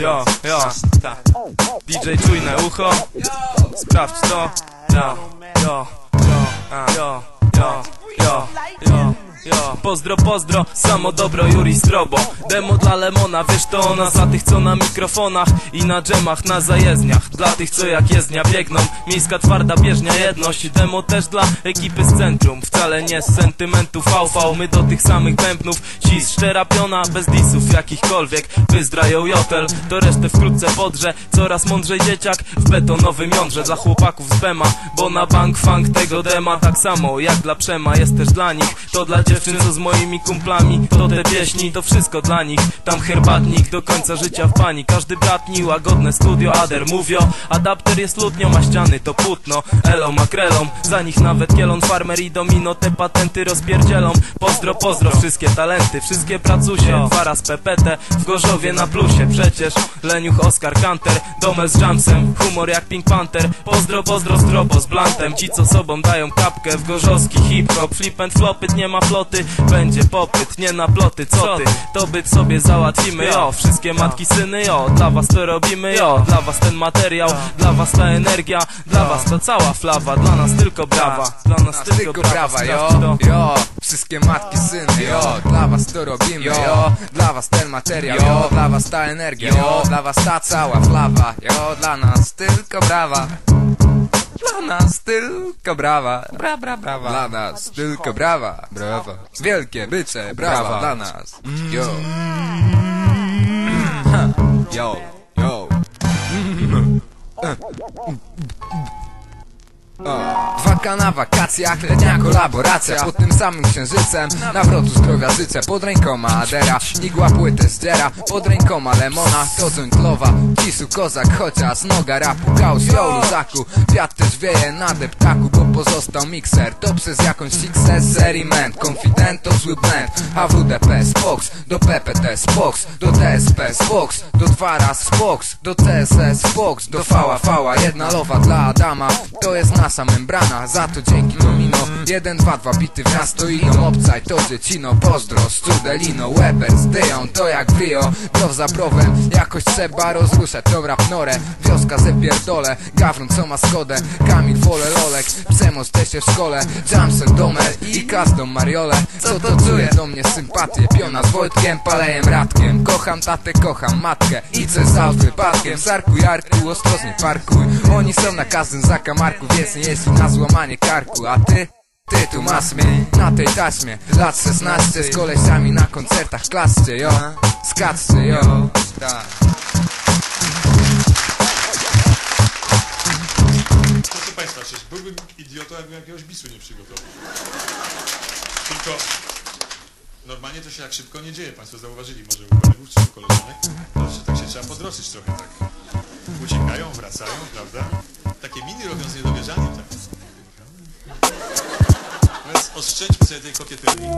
Jo, jo, ta. DJ czujne ucho. Sprawdź to. Jo, jo, jo, jo, jo, jo Jo, pozdro, pozdro, samo dobro Juri Strobo. Demo dla Lemona, wiesz to ona Za tych co na mikrofonach i na dżemach Na zajezdniach, dla tych co jak jezdnia biegną Miejska twarda bieżnia jedność. Demo też dla ekipy z centrum Wcale nie z sentymentu VV My do tych samych bębnów Ci szczera piona, bez disów jakichkolwiek. Wyzdrają jotel, to resztę wkrótce podrze. Coraz mądrzej dzieciak w betonowym jądrze Dla chłopaków z Bema, bo na bank funk tego dema Tak samo jak dla Przema jest też dla nich. To dla dziewczyn co z moimi kumplami. To te pieśni, to wszystko dla nich. Tam herbatnik do końca życia w pani. Każdy brat mi łagodne studio Ader mówią Adapter jest lutnią, a ściany to płótno. Elo makrelą, za nich nawet kielon Farmer i domino. Te patenty rozpierdzielą. Pozdro, pozdro, wszystkie talenty Wszystkie pracusie, dwa raz PPT W Gorzowie na plusie, przecież Leniuch, Oscar, Kanter Domel z Jamsem, humor jak Pink Panther. Pozdro, pozdro, zdrobo z blantem. Ci co sobą dają kapkę w gorzowski hip-hop. Flip and flopyt, nie ma Będzie popyt, nie na ploty, co ty? To byt sobie załatwimy, jo. Wszystkie matki, syny, jo. Dla was to robimy, jo. Dla was ten materiał, dla was ta energia. Dla was to cała flawa, dla nas tylko brawa. Dla nas tylko brawa, jo, jo. Wszystkie matki, syny, jo. Dla was to robimy, jo. Dla was ten materiał, jo. Dla was ta energia, jo. Dla was ta cała flawa, jo. Dla nas tylko brawa Dla nas tylko brawa Bra, bra, brawa Dla nas tylko brawa Brawa Wielkie bycze, brawa dla nas Jo Jo, jo Dwa na wakacjach, letnia kolaboracja. Pod tym samym księżycem Nawrotu zdrowia życzę. Pod rękoma Adera Igła płytę zdziera Pod rękoma Lemona To dżunglowa Kisu kozak Chociaż noga rapu. Kaus yo luzaku Wiatr też wieje na deptaku Bo pozostał mikser. To przez jakąś fixę Seriment Confident to zły blend HWDP Spox Do PPT Spox Do TSP Spox Do dwa raz Spox Do CSS Spox Do Fała Fała Jedna lowa dla Adama. To jest nasza membrana Za to dzięki domino Jeden, dwa, dwa bity w miasto idą Obcaj to dziecino Pozdro, Studelino Weber zdyją to jak w Rio. Grow za browem Jakoś trzeba rozruszać to rap norę Wioska ze pierdole Gawron co ma skodę Kamil Wole Lolek Przemoc też się w szkole. Jamsel Domer i każdą Mariolę Co to czuje do mnie sympatię? Piona z Wojtkiem, Palejem Radkiem. Kocham tatę, kocham matkę I co za wypadkiem Sarku Jarku, ostrożnie parkuj. Oni są na każdym zakamarku Więc nie jest na złamanie karku A ty? Ty tu masz mnie na tej taśmie Lat 16 z koleżami na koncertach Klaszcie, jo, skaczcie, jo Proszę Państwa, przecież byłbym idiotą, jakbym jakiegoś bisu nie przygotował. Tylko normalnie to się tak szybko nie dzieje. Państwo zauważyli może u kolegów czy u koleżanek, że tak się trzeba podroszyć trochę tak. Uciekają, wracają, prawda? Takie miny robią z niedowierzaniem. Tak. Więc oszczędźmy sobie tej kokieterii.